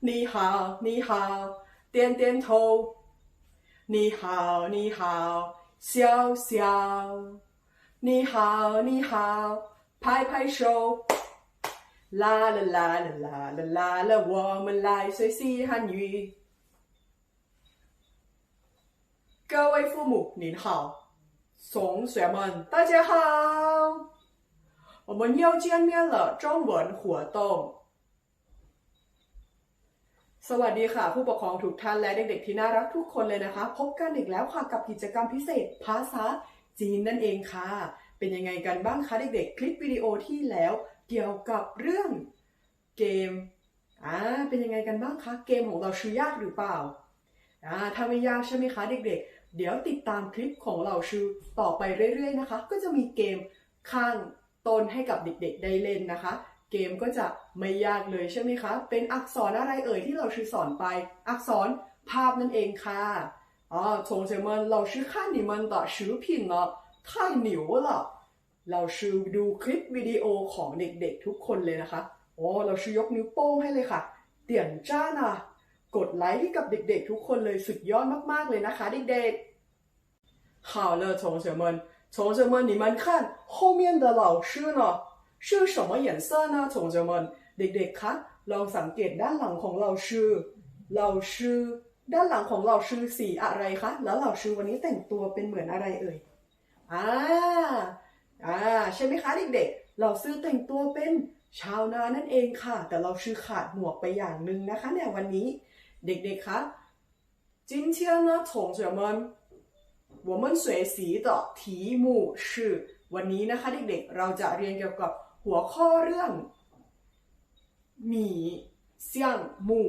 你好，你好，点点头。你好，你好，笑笑。你好，你好，拍拍手。啦啦啦啦啦啦啦啦，我们来学习汉语。各位父母您好，同学们大家好，我们又见面了，中文活动。 สวัสดีค่ะ ผู้ปกครองทุกท่านและเด็กๆที่น่ารักทุกคนเลยนะคะ พบกันอีกแล้วค่ะกับกิจกรรมพิเศษภาษาจีนนั่นเองค่ะ เป็นยังไงกันบ้างคะเด็กๆ คลิปวิดีโอที่แล้วเกี่ยวกับเรื่องเกมอ่าเป็นยังไงกันบ้างคะเกมของเราชื่อยากหรือเปล่าอ่าถ้าไม่ยากใช่ไหมคะเด็กๆ เดี๋ยวติดตามคลิปของเราชื่อต่อไปเรื่อยๆนะคะ ก็จะมีเกมข้างต้นให้กับเด็กๆ ได้เล่นนะคะ เกมก็จะไม่ยากเลยใช่ไหมคะ เป็นอักษรอะไรเอ่ยที่เราชื่อสอนไป อักษรภาพนั่นเองค่ะอ๋อ同学们老师看你们的视频了太牛了เราชื่อดูคลิปวิดีโอของเด็กๆทุกคนเลยนะคะโอ้เราชื่อยกนิ้วโป้งให้เลยค่ะ เตี่ยนจ้านะกดไลค์ให้กับเด็กๆ ทุกคนเลยสุดยอดมากๆเลยนะคะเด็กๆ好了同学们同学们你们看后面的老师呢 是什么颜色呢同学们เด็กๆคะลองสังเกตด้านหลังของเราชื่อเราชื่อด้านหลังของเราชื่อสีอะไรคะแล้วเราชื่อวันนี้แต่งตัวเป็นเหมือนอะไรเอ่ยอ่าอ่าใช่ไหมคะเด็กๆ เราซื้อแต่งตัวเป็นชาวนานั่นเองค่ะ แต่เราชื่อขาดหมวกไปอย่างหนึ่งนะคะในวันนี้ เด็กๆคะ今天呢同学们我们学习的题目是วันนี้นะคะเด็กๆ เราจะเรียนเกี่ยวกับ หัวข้อเรื่อง หมีเสี่ยงหมู่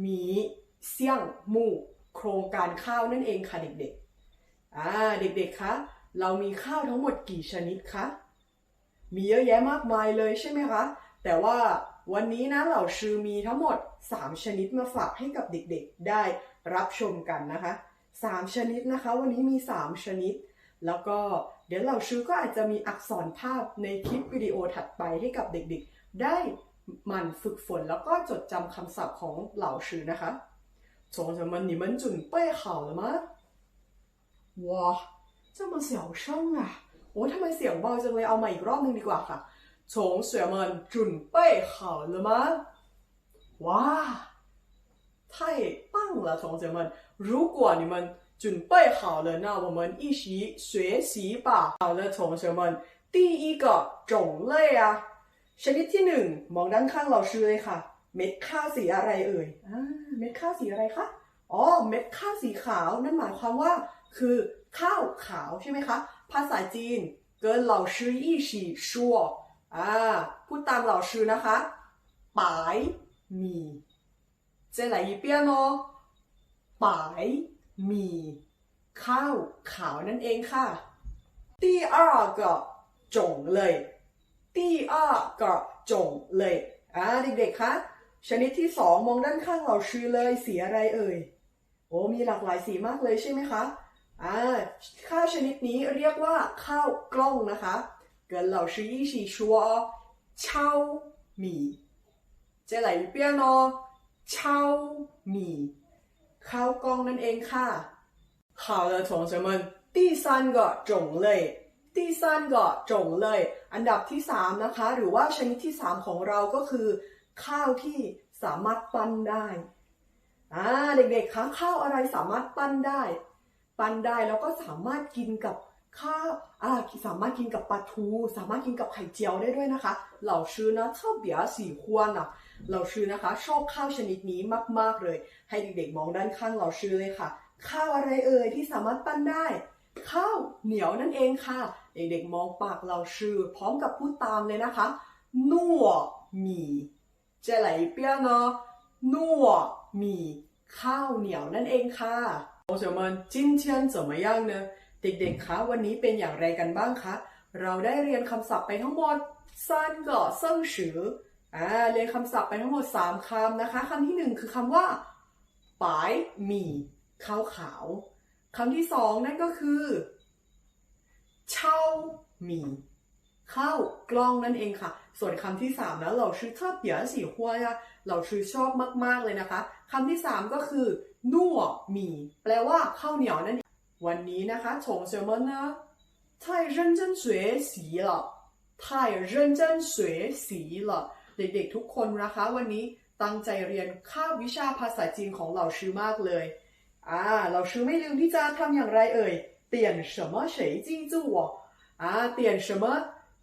หมีเสี่ยงหมู่ โครงการข้าวนั่นเองค่ะเด็กๆ อ่า เด็กๆ คะ เรามีข้าวทั้งหมดกี่ชนิดคะ มีเยอะแยะมากมายเลยใช่ไหมคะ แต่ว่าวันนี้นะเหล่าชื่อมีทั้งหมด 3 ชนิดมาฝากให้กับเด็กๆ ได้รับชมกันนะคะ 3 ชนิดนะคะ วันนี้มี 3 ชนิด แล้วก็เดี๋ยวเหล่าชื่อก็อาจจะมีอักษรภาพในคลิปวิดีโอถัดไปให้กับเด็กๆ ได้หมั่นฝึกฝนแล้วก็จดจำคำศัพท์ของเหล่าชื่อนะคะ同学们你们准备好了吗哇这么小声啊โอ้ทำไมเสียงเบาจังเลยเอามาอีกรอบหนึงดีกว่าค่ะ同学们准备好了吗哇太棒了同学们如果你们 准备好了那我们一起学习吧好了同学们第一个种类啊ชนิดที่หนึ่งมองด้านข้างเราชื่อเลยค่ะ เม็ดข้าวสีอะไรเอ่ยอ่าเม็ดข้าวสีอะไรคะ อ๋อ เม็ดข้าวสีขาว นั่นหมายความว่า คือข้าวขาวใช่ไหมคะ ภาษาจีนเกินเหล่าชื่ออีฉีชัวอ่า พูดตามเหล่าชื่อนะคะปายหมี再来一遍哦ปายห มีข้าวขาวนั่นเองค่ะ第二个种类第二个种类อ่าเด็กๆ คะ ชนิดที่สองมองด้านข้างเราชื่อเลยสีอะไรเอ่ย โอ้มีหลากหลายสีมากเลยใช่ไหมคะอ่าข้าวชนิดนี้เรียกว่าข้าวกล้องนะคะ跟老师一起说超米再来一遍哦超米 ข้าวกล้องนั่นเองค่ะ好了同学们第三个种类第三个种类อันดับที่สามนะคะ หรือว่าชนิดที่สามของเราก็คือ ข้าวที่สามารถปั้นได้อ่าเด็กๆคะข้าวอะไรสามารถปั้นได้ ปั้นได้แล้วก็สามารถกินกับ ข้าวอ่าสามารถกินกับปลาทู สามารถกินกับไข่เจียวได้ด้วยนะคะ เหล่าชื่อนะชอบเบียสีควนอ่ะเหล่าชื่อนะคะ ชอบข้าวชนิดนี้มากๆเลย ให้เด็กๆมองด้านข้างเหล่าชื่อเลยค่ะ ข้าวอะไรเอ่ยที่สามารถปั้นได้ ข้าวเหนียวนั่นเองค่ะ เด็กๆมองปากเราชื่อ พร้อมกับพูดตามเลยนะคะนัวหมี่再来一遍呢นัวหมี่ข้าวเหนียวนั่นเองค่ะ同学们今天怎么样呢 เด็กๆ คะวันนี้เป็นอย่างไรกันบ้างคะ เราได้เรียนคำศัพท์ไปทั้งหมดซันก็เซิงฉืออ่าเรียนคำศัพท์ไปทั้งหมด 3คำนะคะคำที่หนึ่งคือคำว่าปายหมี่ข้าวขาวคำที่สองนั่นก็คือเช่าหมี่ข้าวกล้องนั่นเองค่ะ ส่วนคำที่สามนะเราชื่อชอบเปียสีหัวะเราชื่อชอบมากๆเลยนะคะคำที่สามก็คือ นัวหมี่แปลว่าข้าวเหนียวนั่นเอง วันนี้นะคะ同学们呢太认真学习了太认真学习了เด็กๆทุกคนนะคะ วันนี้ตั้งใจเรียนคาบวิชาภาษาจีนของเราชื่อมากเลย อ่า เราชื่อไม่ลืมที่จะทำอย่างไรเอ่ยเตียน什么谁记住我อ่าเตียน什么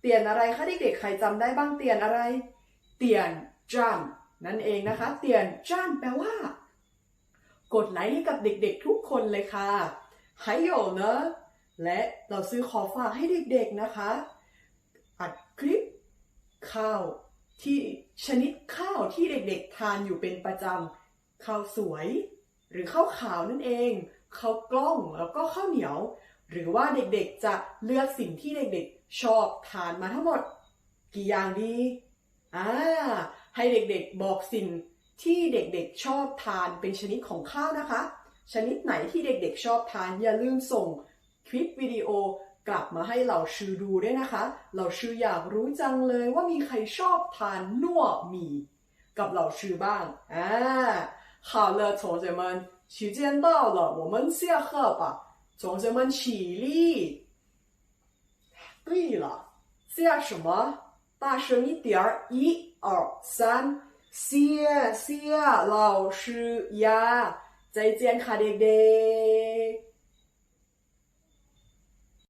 เตียนอะไรคะเด็กๆใครจำได้บ้างเตียนอะไร เตียนจันนั่นเองนะคะ เตียนจันแปลว่า กดไลค์ให้กับเด็กๆทุกคนเลยค่ะ 还有呢และเราซื้อขอฝากให้เด็กๆนะคะ อัดคลิปข้าวที่ชนิดข้าวที่เด็กๆทานอยู่เป็นประจำข้าวสวย หรือข้าวขาวนั่นเองข้าวกล้องแล้วก็ข้าวเหนียว หรือว่าเด็กๆจะเลือกสิ่งที่เด็กๆชอบทานมาทั้งหมด กี่อย่างดีอ่าให้เด็กๆบอกสิ่งที่เด็กๆชอบทานเป็นชนิดของข้าวนะคะ ชนิดไหนที่เด็กๆชอบทานอย่าลืมส่งคลิปวิดีโอกลับมาให้เหล่าชื่อดูด้วยนะคะเหล่าชื่ออยากรู้จังเลยว่ามีใครชอบทานนัวหมี่กับเหล่าชื่อบ้างอ่า好了同学们时间到了我们下课吧同学们起立对了下什么大声一点儿一二三谢谢老师呀 ใจเจียนค่ะเด็กๆ